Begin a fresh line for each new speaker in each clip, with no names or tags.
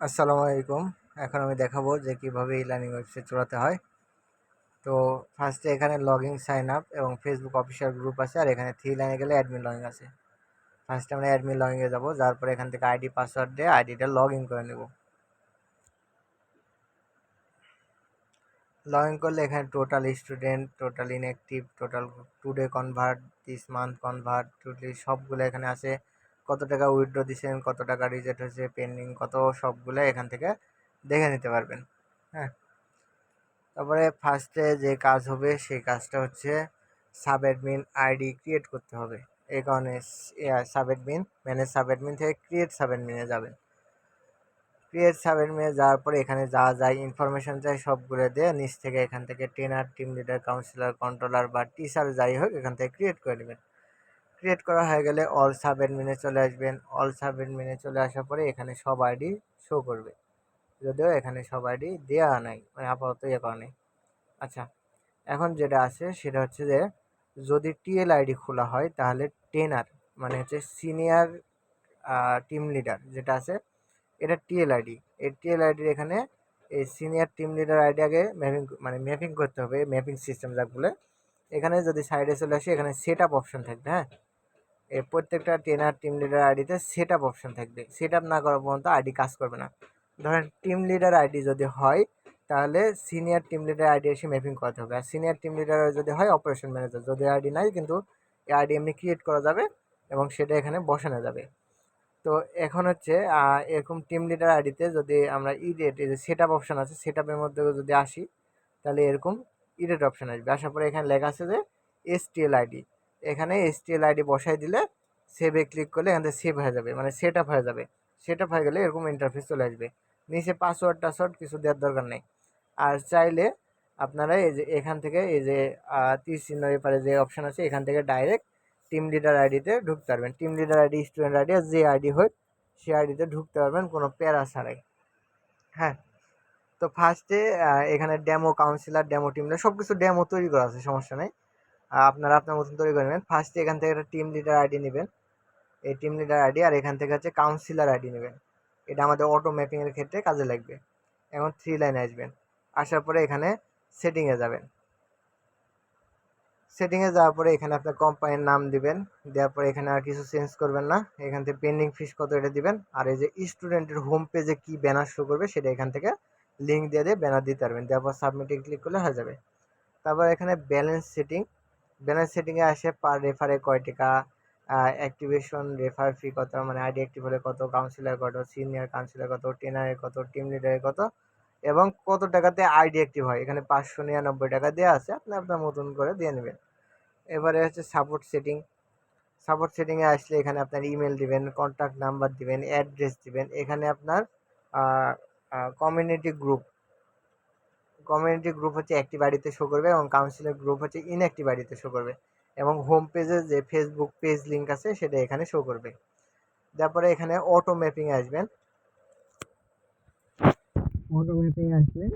আসসালামু আলাইকুম। এখন আমি দেখাবো যে কীভাবে ই লার্নিং ওয়েবসাইট চালাতে হয়। তো ফার্স্টে এখানে লগ ইন সাইন আপ এবং ফেসবুক অফিসিয়াল গ্রুপ আছে আর এখানে থ্রি লাইনে গেলে অ্যাডমিন লগিং আছে। ফার্স্টে আমরা অ্যাডমিন লগিংয়ে যাব যার পরে এখান থেকে আইডি পাসওয়ার্ড দিয়ে আইডিটা লগ ইন করে নেব। লগ ইন করলে এখানে total student total inactive total today convert this month convert totally সবগুলো এখানে আছে। কত টাকা উইথড্র দিয়েছেন কত টাকা রিজেক্ট হয়েছে পেন্ডিং কত সবগুলো এখান থেকে দেখে নিতে পারবেন হ্যাঁ। তারপরে ফার্স্টে যে কাজ হবে, সেই কাজটা হচ্ছে সাব অ্যাডমিন আইডি ক্রিয়েট করতে হবে। এই কারণে sub admin manage sub admin থেকে ক্রিয়েট সাব অ্যাডমিনে যাবেন। ক্রিয়েট সাব অ্যাডমিনে যাওয়ার পরে এখানে যা যা ইনফরমেশন চাই সবগুলো দিয়ে নিচ থেকে এখান থেকে trainer team leader counsellor controller বা টিচার যাই হোক এখান থেকে ক্রিয়েট করে নেবেন। ক্রিয়েট করা হয়ে গেলে অল সাব অ্যাডমিনে চলে আসবেন। অল সাব অ্যাডমিনে চলে আসার পরে এখানে সব আইডি শো করবে। যদিও এখানে সব আইডি দেওয়া নাই মানে আপাতত ইয়ে করা নেই। আচ্ছা এখন যেটা আছে সেটা হচ্ছে যে, যদি টিএল আইডি খোলা হয় তাহলে টেনার মানে হচ্ছে সিনিয়র টিম লিডার যেটা আছে, এটা টিএল আইডি এই টিএল আইডির এখানে এই সিনিয়র টিম লিডার আইডি আগে ম্যাপিং মানে ম্যাপিং করতে হবে ম্যাপিং সিস্টেম যাক বলে। এখানে যদি সাইডে চলে আসি, এখানে সেট আপ অপশন থাকবে হ্যাঁ? এই প্রত্যেকটা ট্রেনার টিম লিডার আইডিতে সেট আপ অপশন থাকবে। সেট আপ না করা পর্যন্ত আইডি কাজ করবে না। ধরেন টিম লিডার আইডি যদি হয়, তাহলে সিনিয়র টিম লিডার আইডি এসে ম্যাপিং করতে হবে। আর সিনিয়র টিম লিডার যদি হয় অপারেশন ম্যানেজার যদি আইডি নাই, কিন্তু এই আইডি এমনি ক্রিয়েট করা যাবে এবং সেটা এখানে বসানো যাবে। তো এখন হচ্ছে এরকম টিম লিডার আইডিতে যদি আমরা ইডেট এই যে সেট আপ অপশান আছে সেট আপের মধ্যে যদি আসি, তাহলে এরকম ইডেট অপশান আসবে। আসার পরে এখানে লেখা আছে যে এস টি এল আইডি এখানে এস টি এল আইডি বসাই দিলে সেভে ক্লিক করলে এখান থেকে সেভ হয়ে যাবে মানে সেট হয়ে যাবে। সেট হয়ে গেলে এরকম ইন্টারফেস চলে আসবে। নিচে পাসওয়ার্ড টাসওয়ার্ড কিছু দেওয়ার দরকার নেই। আর চাইলে আপনারা এই যে এখান থেকে এই যে তীর চিহ্ন এপারে যে অপশান আছে, এখান থেকে ডাইরেক্ট টিম লিডার আইডিতে ঢুকতে পারবেন। Team leader ID student ID আর যে আইডি হোক, সে আইডিতে ঢুকতে পারবেন, কোনো প্যারা ছাড়াই। হ্যাঁ? তো ফার্স্টে এখানে ডেমো কাউন্সিলার ডেমো টিম সব কিছু ডেমো তৈরি করা আছে, সমস্যা নেই। আপনারা আপনার মতন তৈরি করে নেবেন। ফার্স্টে এখান থেকে একটা টিম লিডার আইডি নেবেন। এই টিম লিডার আইডি আর এখান থেকে হচ্ছে কাউন্সিলার আইডি নেবেন। এটা আমাদের অটো ম্যাপিংয়ের ক্ষেত্রে কাজে লাগবে। এখন থ্রি লাইনে আসবেন। আসার পরে এখানে সেটিংয়ে যাবেন। সেটিংয়ে যাওয়ার পরে এখানে আপনার কোম্পানির নাম দিবেন। দেওয়ার পরে এখানে আর কিছু চেঞ্জ করবেন না। এখান থেকে পেন্ডিং ফিস কত এটা দিবেন। আর এই যে স্টুডেন্টের হোম পেজে কী ব্যানার শো করবে সেটা এখান থেকে লিঙ্ক দিয়ে দিয়ে ব্যানার দিতে পারবেন। দেওয়ার পর সাবমিটে ক্লিক করলে হয়ে যাবে। তারপর এখানে ব্যালেন্স সেটিং ব্যালেন্স সেটিংয়ে আসে পার রেফারে কয় টাকা অ্যাক্টিভেশন রেফার ফি কত মানে আইডি অ্যাক্টিভ হলে কত কাউন্সিলর কত সিনিয়র কাউন্সিলর কত টেনারের কত টিম লিডারের কত এবং কত টাকাতে আইডি অ্যাক্টিভ হয় এখানে পাঁচশো নিরানব্বই টাকা দেওয়া আছে, আপনি আপনার মতন করে দিয়ে নেবেন। এবারে হচ্ছে সাপোর্ট সেটিং সাপোর্ট সেটিংয়ে আসলে এখানে আপনার ইমেল দিবেন কন্ট্যাক্ট নাম্বার দিবেন অ্যাড্রেস দিবেন, এখানে আপনার কমিউনিটি গ্রুপ কমিউনিটি গ্রুপ হচ্ছে একটি বাড়িতে শো করবে এবং কাউন্সিলের গ্রুপ হচ্ছে ইনঅ্যাক্টিভ বাড়িতে শো করবে এবং হোম পেজে যে ফেসবুক পেজ লিঙ্ক আছে সেটা এখানে শো করবে। তারপরে এখানে অটো ম্যাপিং আসবেন অটো ম্যাপিং আসলে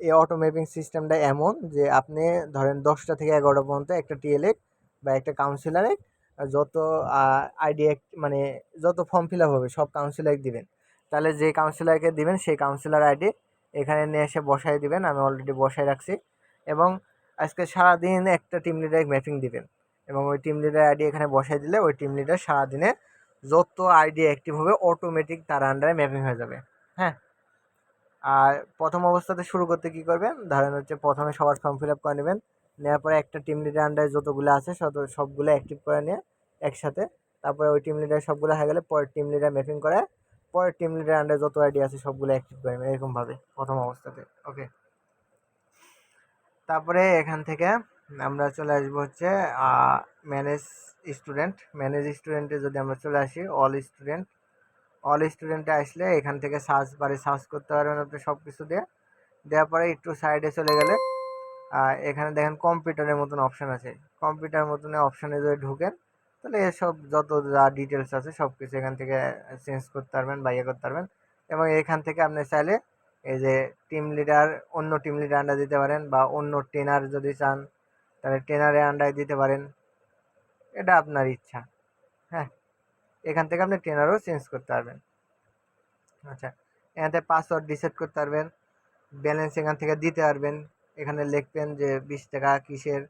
এই অটো ম্যাপিং সিস্টেমটা এমন যে আপনি ধরেন দশটা থেকে এগারোটা পর্যন্ত একটা টিএলএ বা একটা কাউন্সিলারে যত আইডি মানে যত ফর্ম ফিল আপ হবে সব কাউন্সিলার দিবেন। তাহলে যে কাউন্সিলারকে দিবেন সেই কাউন্সিলার আইডি এখানে নিয়ে এসে বসাই দিবেন, আমি অলরেডি বসাই রাখছি। এবং আজকে সারাদিন একটা টিম লিডার ম্যাপিং দিবেন। এবং ওই টিম লিডার আইডি এখানে বসাই দিলে ওই টিম লিডার সারাদিনে যত আইডি অ্যাক্টিভ হবে অটোমেটিক তার আন্ডারে ম্যাপিং হয়ে যাবে। হ্যাঁ? আর প্রথম অবস্থাতে শুরু করতে কী করবেন? ধরেন হচ্ছে প্রথমে সবার ফর্ম ফিল আপ করে নেবেন। নেওয়ার পরে একটা টিম লিডার আন্ডারে যতগুলো আছে সবগুলো অ্যাক্টিভ করে নিয়ে একসাথে, তারপরে ওই টিম লিডার সবগুলো হয়ে গেলে পরের টিম লিডার ম্যাপিং করে পরের টিম লিডার আন্ডারে যত আইডি আছে সবগুলো অ্যাক্টিভ করে এরকমভাবে প্রথম অবস্থাতে ওকে তারপরে এখান থেকে আমরা চলে আসব হচ্ছে ম্যানেজ স্টুডেন্ট ম্যানেজ স্টুডেন্টে যদি আমরা চলে আসি অল স্টুডেন্ট অল স্টুডেন্টে আসলে এখান থেকে সার্চ বারে সার্চ করতে পারবেন আপনি সব কিছু দিয়ে, দেওয়ার পরে একটু সাইডে চলে গেলে এখানে দেখেন কম্পিউটারের মতন অপশান আছে। কম্পিউটার মতন অপশানে যদি ঢুকেন তাহলে এসব যত যা ডিটেলস আছে সব কিছু এখান থেকে চেঞ্জ করতে পারবেন বা ইয়ে করতে পারবেন। এবং এখান থেকে আপনি চাইলে এই যে টিম লিডার অন্য টিম লিডার আন্ডার দিতে পারেন বা অন্য ট্রেনার যদি চান, তাহলে ট্রেনারের আন্ডারে দিতে পারেন। এটা আপনার ইচ্ছা হ্যাঁ? এখান থেকে আপনি ট্রেনারও চেঞ্জ করতে পারবেন। আচ্ছা এখান থেকে পাসওয়ার্ড রিসেট করতে পারবেন। ব্যালেন্স এখান থেকে দিতে পারবেন। এখানে লিখবেন যে বিশ টাকা কিসের?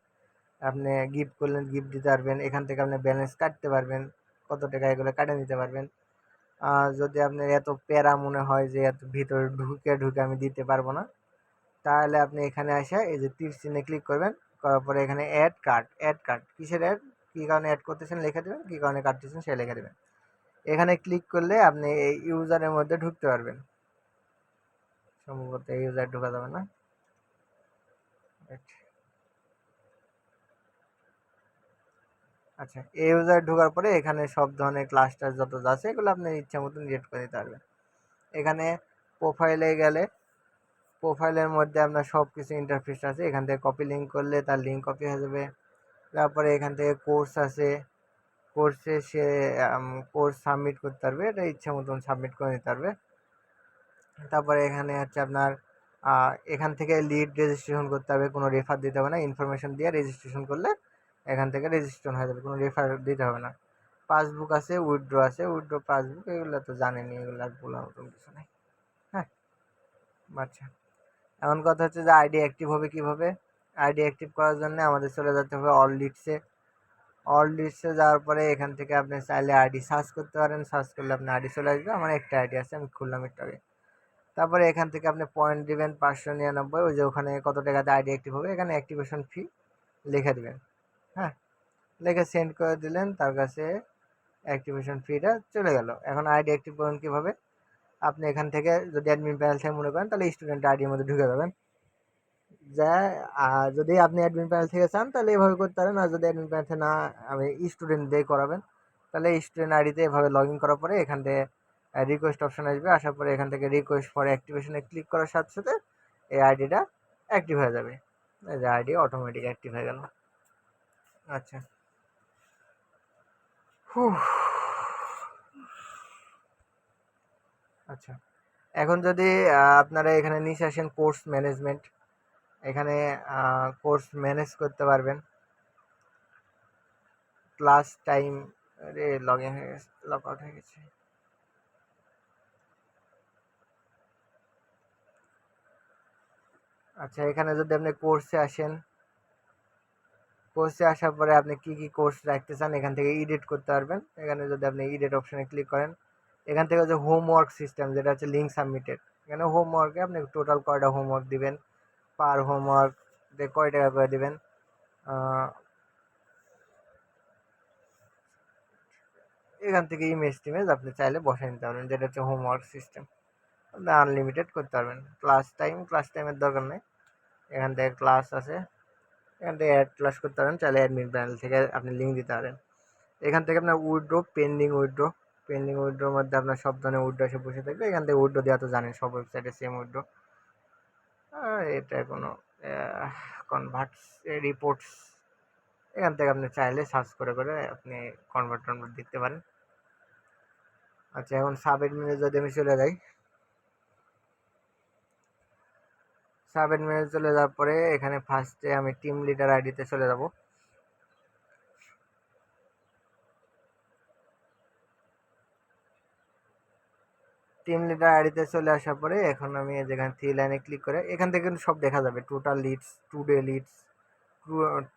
আপনি গিফট করলেন গিফট দিতে পারবেন, এখান থেকে আপনি ব্যালেন্স কাটতে পারবেন, কত টাকা এগুলো কাটে নিতে পারবেন। যদি আপনার এত প্যারা মনে হয় যে এত ভিতরে ঢুকে ঢুকে আমি দিতে পারব না, তাহলে আপনি এখানে আসে এই যে তীর চিহ্নে ক্লিক করবেন, করার পরে এখানে অ্যাড কার্ড অ্যাড কার্ড কিসের অ্যাড কী কারণে অ্যাড করতেছেন লিখে দেবেন, কী কারণে কাটতেছেন সে লিখে দেবেন। এখানে ক্লিক করলে আপনি এই ইউজারের মধ্যে ঢুকতে পারবেন। সম্ভবত এই ইউজার ঢোকা যাবে না। আচ্ছা এই ইউজার ঢোকার পরে এখানে সব ধরনের ক্লাস্টার যত যা আছে এগুলো আপনি ইচ্ছা মতন রেড করে পারবেন। এখানে প্রোফাইলে গেলে প্রোফাইলের মধ্যে আপনার সব কিছু ইন্টারফেস আছে। এখান থেকে কপি লিঙ্ক করলে তার লিঙ্ক কপি হয়ে যাবে। তারপরে এখান থেকে কোর্স আছে। কোর্সে সে কোর্স সাবমিট করতে পারবে। এটা ইচ্ছা মতন সাবমিট করে নিতে পারবে। তারপরে এখানে হচ্ছে আপনার এখান থেকে লিড রেজিস্ট্রেশন করতে হবে। কোনো রেফার দিতে হবে না। ইনফরমেশন দিয়ে রেজিস্ট্রেশন করলে এখান থেকে রেজিস্ট্রেশন হয়ে যাবে, কোনো রেফার দিতে হবে না। পাসবুক আছে উইথড্র আছে উইথড্র পাসবুক এগুলো তো জানেনি, এগুলো আর বলার মতন কিছু নেই। হ্যাঁ আচ্ছা। এমন কথা হচ্ছে যে আইডি অ্যাক্টিভ হবে কীভাবে? আইডি অ্যাক্টিভ করার জন্য আমাদের চলে যেতে হবে অল লিডসে অল লিডসে যাওয়ার পরে এখান থেকে আপনি চাইলে আইডি সার্চ করতে পারেন। সার্চ করলে আপনার আইডি চলে আসবে। আমার একটা আইডি আছে, আমি খুললাম একটু আগে। তারপরে এখান থেকে আপনি পয়েন্ট দেবেন পাঁচশো নিরানব্বই। ওই যে ওখানে কত টাকাতে আইডি অ্যাক্টিভ হবে, এখানে অ্যাক্টিভেশন ফি লিখে দেবেন। হ্যাঁ লিখে সেন্ড করে দিলেন, তার কাছে অ্যাক্টিভেশন ফিটা চলে গেল। এখন আইডি অ্যাক্টিভ করুন কীভাবে? আপনি এখান থেকে যদি অ্যাডমিন প্যানেল থেকে মনে করেন, তাহলে স্টুডেন্ট আইডির মধ্যে ঢুকে যাবেন। যা, আর যদি আপনি অ্যাডমিন প্যানেল থেকে চান, তাহলে এভাবে করতে পারেন। আর যদি অ্যাডমিন প্যানেল থেকে না, আমি স্টুডেন্ট দিয়ে করাবেন, তাহলে স্টুডেন্ট আইডিতে এভাবে লগ ইন করার পরে এখান থেকে রিকোয়েস্ট অপশন আসবে। আসার পরে এখান থেকে রিকোয়েস্ট ফর অ্যাক্টিভেশনে ক্লিক করার সাথে সাথে এই আইডিটা অ্যাক্টিভ হয়ে যাবে। যে আইডি অটোমেটিক অ্যাক্টিভ হয়ে গেল। আচ্ছা। আচ্ছা। এখন যদি আপনারা এখানে নিচে আসেন কোর্স ম্যানেজমেন্ট, এখানে কোর্স ম্যানেজ করতে পারবেন। ক্লাস টাইম রে লগ ইন হয়ে গেছে লগ আউট হয়ে গেছে। আচ্ছা এখানে যদি আপনি কোর্সে আসেন কোর্সে আসার পরে আপনি কি কি কোর্স রাখতে চান, এখান থেকে এডিট করতে পারবেন। এখানে যদি আপনি এডিট অপশানে ক্লিক করেন, এখান থেকে হচ্ছে হোমওয়ার্ক সিস্টেম যেটা হচ্ছে লিঙ্ক সাবমিটেড এখানে হোমওয়ার্কে আপনি টোটাল কয়টা হোমওয়ার্ক দিবেন? পার হোমওয়ার্ক কয় টাকা করে দেবেন? এখান থেকে ইমেজ টিমেজ আপনি চাইলে বসে নিতে পারবেন, যেটা হচ্ছে হোমওয়ার্ক সিস্টেম আপনি আনলিমিটেড করতে পারবেন। ক্লাস টাইম ক্লাস টাইমের দরকার নেই। এখান থেকে ক্লাস আছে। এখান থেকে অ্যাড ক্লাস করতে পারেন, চাইলে অ্যাডমিন প্যানেল থেকে আপনি লিঙ্ক দিতে পারেন। এখান থেকে আপনার উইড্রো পেন্ডিং উইড্রো পেন্ডিং উইড্রোর মধ্যে আপনার সব ধরনের উইড্রো এসে বসে থাকবে। এখান থেকে উইড্রো দেওয়া তো জানেন, সব ওয়েবসাইটে সেম উইড্রো এটা কোনো কনভার্টস রিপোর্টস এখান থেকে আপনি চাইলে সার্চ করে করে আপনি কনভার্ট টনভার্ট দেখতে পারেন। আচ্ছা এখন সাব এডমিনে যদি আমি চলে যাই সাব এডমিনে চলে যাওয়ার পরে এখানে ফার্স্টে আমি টিম লিডার আইডিতে চলে যাব। টিম লিডার আইডিতে চলে আসার পরে এখন আমি যেখানে থ্রি লাইনে ক্লিক করে, এখান থেকে কিন্তু সব দেখা যাবে। Total leads today leads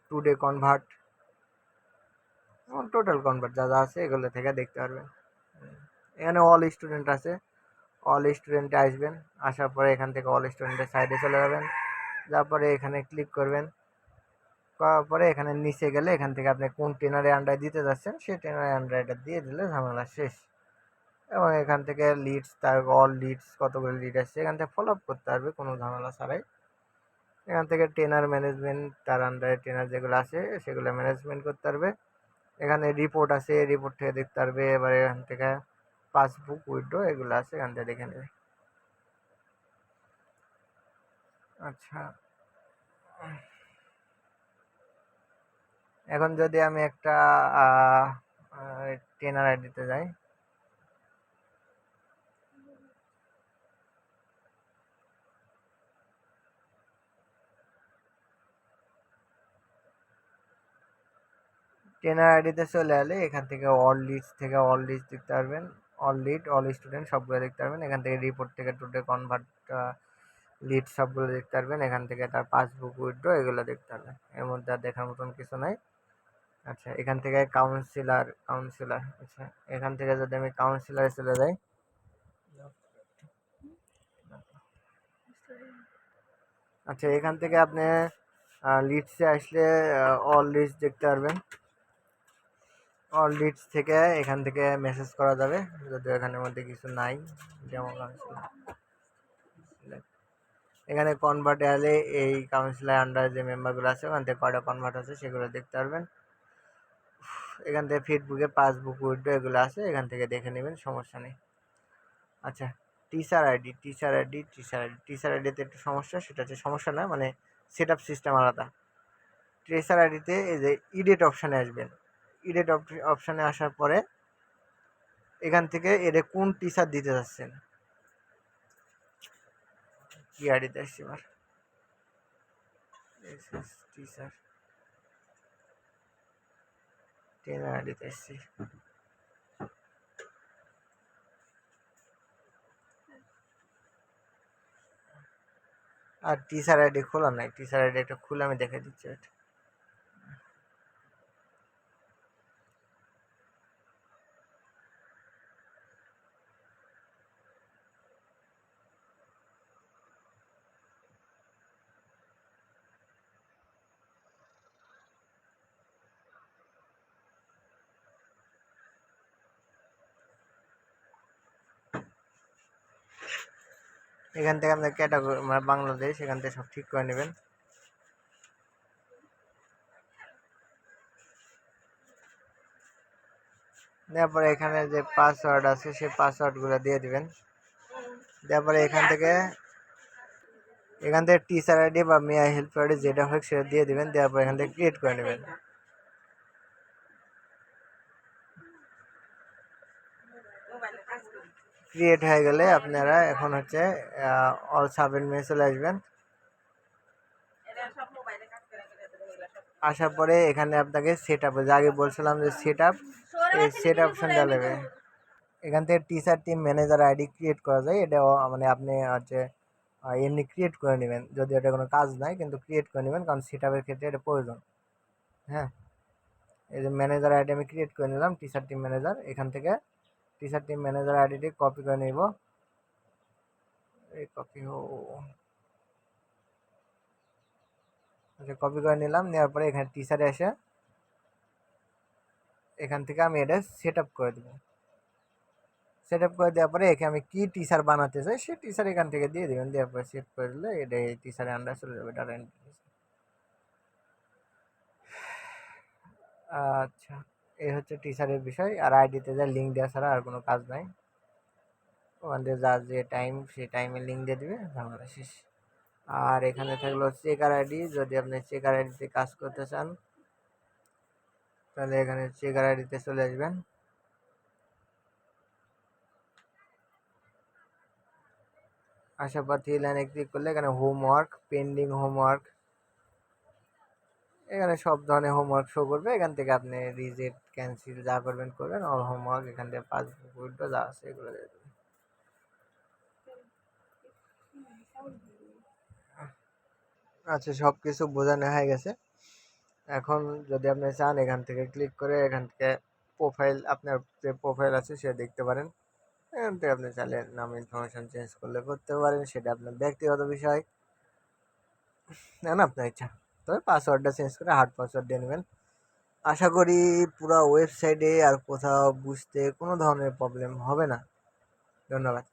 today convert total convert যা যা আছে এগুলো থেকে দেখতে পারবেন। এখানে অল স্টুডেন্ট আছে। অল স্টুডেন্টে আসবেন। আসার পরে এখান থেকে অল স্টুডেন্টের সাইডে চলে যাবেন। যার পরে এখানে ক্লিক করবেন। করার পরে এখানে নিচে গেলে এখান থেকে আপনি কোন ট্রেনারে আন্ডারে দিতে যাচ্ছেন, সেই ট্রেনারে আন্ডারটা দিয়ে দিলে ঝামেলা শেষ। এবং এখান থেকে লিডস তার অল লিডস কতগুলো লিড আসছে, এখান থেকে ফলো আপ করতে পারবে, কোনো ঝামেলা ছাড়াই। এখান থেকে ট্রেনার ম্যানেজমেন্ট তার আন্ডারে ট্রেনার যেগুলো আছে, সেগুলো ম্যানেজমেন্ট করতে পারবে। এখানে রিপোর্ট আছে রিপোর্ট থেকে দেখতে পারবে, এবার এখান থেকে পাসবুক উইড্রো এগুলো আছে, এখান থেকে দেখে নেবে। আচ্ছা। এখন যদি আমি একটা ট্রেনার আইডিতে যাই। ট্রেনার আইডিতে চলে এলে এখান থেকে অল লিস্ট থেকে অল লিস্ট দেখতে পারবেন। অল লিড অল স্টুডেন্ট সবগুলো দেখতে পারবেন। এখান থেকে রিপোর্ট থেকে টুডে কনভার্ট লিড সবগুলো দেখতে পারবেন। এখান থেকে তার পাসবুক উইথড্র এগুলো দেখতে পারবেন। এর মধ্যে আর দেখার মতন কিছু নাই। আচ্ছা এখান থেকে কাউন্সিলার কাউন্সিলার আচ্ছা এখান থেকে যদি আমি কাউন্সিলারে চলে যাই। আচ্ছা এখান থেকে আপনি লিডসে আসলে অল লিস্ট দেখতে পারবেন। অল লিডস থেকে এখান থেকে মেসেজ করা যাবে। যদিও এখানের মধ্যে কিছু নাই, যেমন এখানে কনভার্ট এলে এই কাউন্সিলার আন্ডার যে মেম্বারগুলো আছে, ওখান থেকে কয়টা কনভার্ট আছে সেগুলো দেখতে পারবেন। এখান থেকে ফেসবুকে পাসবুক উইডো এগুলো আছে, এখান থেকে দেখে নেবেন, সমস্যা নেই। আচ্ছা teacher ID teacher ID teacher ID teacher আইডিতে একটু সমস্যা, সেটা হচ্ছে সমস্যা না মানে সেট আপ সিস্টেম আলাদা ট্রেসার আইডিতে এই যে ইডেট অপশানে আসবেন। ইডেট অপশানে আসার পরে এখান থেকে এরে কোন টিচার দিতে যাচ্ছেন? কি আইডিতে আসছে এবার? আর টিচার আইডি খোলা নাই। টিচার আইডি একটা খুলে আমি দেখে দিচ্ছি। এটা এখান থেকে আমাদের ক্যাটাগরি মানে বাংলাদেশ, এখান থেকে সব ঠিক করে নেবেন। দেওয়ার পরে এখানে যে পাসওয়ার্ড আছে, সেই পাসওয়ার্ডগুলো দিয়ে দিবেন। দেওয়ার পরে এখান থেকে এখান থেকে টিচার আইডি বা মেয়ে হেল্প আইডি যেটা হোক সেটা দিয়ে দিবেন। দেওয়ার পরে এখান থেকে ক্রিয়েট করে নেবেন। ক্রিয়েট হয়ে গেলে আপনারা এখন হচ্ছে অল সাবমিট মেয়ে চলে আসবেন। আসার পরে এখানে আপনাকে সেট আপ যে আগে বলছিলাম যে সেট আপ এই সেট অপশনটা নেবে। এখান থেকে teacher team manager ID create করা যায়। এটা মানে আপনি হচ্ছে এমনি ক্রিয়েট করে নেবেন। যদি এটা কোনো কাজ নাই, কিন্তু ক্রিয়েট করে নেবেন, কারণ সেট আপের ক্ষেত্রে এটা প্রয়োজন। হ্যাঁ? এই যে ম্যানেজার আইডি আমি ক্রিয়েট করে নিলাম টিচার টিম ম্যানেজার এখান থেকে টিচার টিম ম্যানেজার আইডিটি কপি করে নিব। এই কপি হো। আচ্ছা কপি করে নিলাম, নেওয়ার পরে এখানে টিচারে এসে এখান থেকে আমি এটা সেট আপ করে দেবো। সেট আপ করে দেওয়ার পরে এখানে আমি কী টিচার বানাতে চাই, সেই টিচার এখান থেকে দিয়ে দেবেন। দেওয়ার পরে সেট করে দিলে এটা এই টিচারের আন্ডার চলে যাবে, ডাটা আচ্ছা। এই হচ্ছে টিচারের বিষয়, আর আইডিতে যা লিঙ্ক দেওয়া ছাড়া আর কোনো কাজ নাই। ওখান থেকে যা যে টাইম সেই টাইমে লিঙ্ক দিয়ে দেবে, ঝামেলা শেষ। আর এখানে থাকল চেকার আইডি যদি আপনি চেকার আইডিতে কাজ করতে চান, তাহলে এখানে চেকার আইডিতে চলে আসবেন। আশা পর লাইনে ক্লিক করলে এখানে হোমওয়ার্ক পেন্ডিং হোমওয়ার্ক এখানে সব ধরনের হোমওয়ার্ক শো করবে। এখান থেকে আপনি রিজেক্ট ক্যান্সেল যা করবেন করবেন অল হোমওয়ার্ক এখান থেকে পাসবুক উইড্রো যা আছে এগুলো দিয়ে দেবেন। আচ্ছা সব কিছু বোঝানো হয়ে গেছে। এখন যদি আপনি চান, এখান থেকে ক্লিক করে এখান থেকে প্রোফাইল আপনার যে প্রোফাইল আছে সে দেখতে পারেন। এখান থেকে আপনি চাইলে নাম ইনফরমেশান চেঞ্জ করলে করতে পারেন, সেটা আপনার ব্যক্তিগত বিষয়। না, আপনার ইচ্ছা। তবে পাসওয়ার্ডটা চেঞ্জ করে হার্ড পাসওয়ার্ড দিয়ে নেবেন। আশা করি পুরো ওয়েবসাইটে আর কোথাও বুঝতে কোনো ধরনের প্রবলেম হবে না। ধন্যবাদ।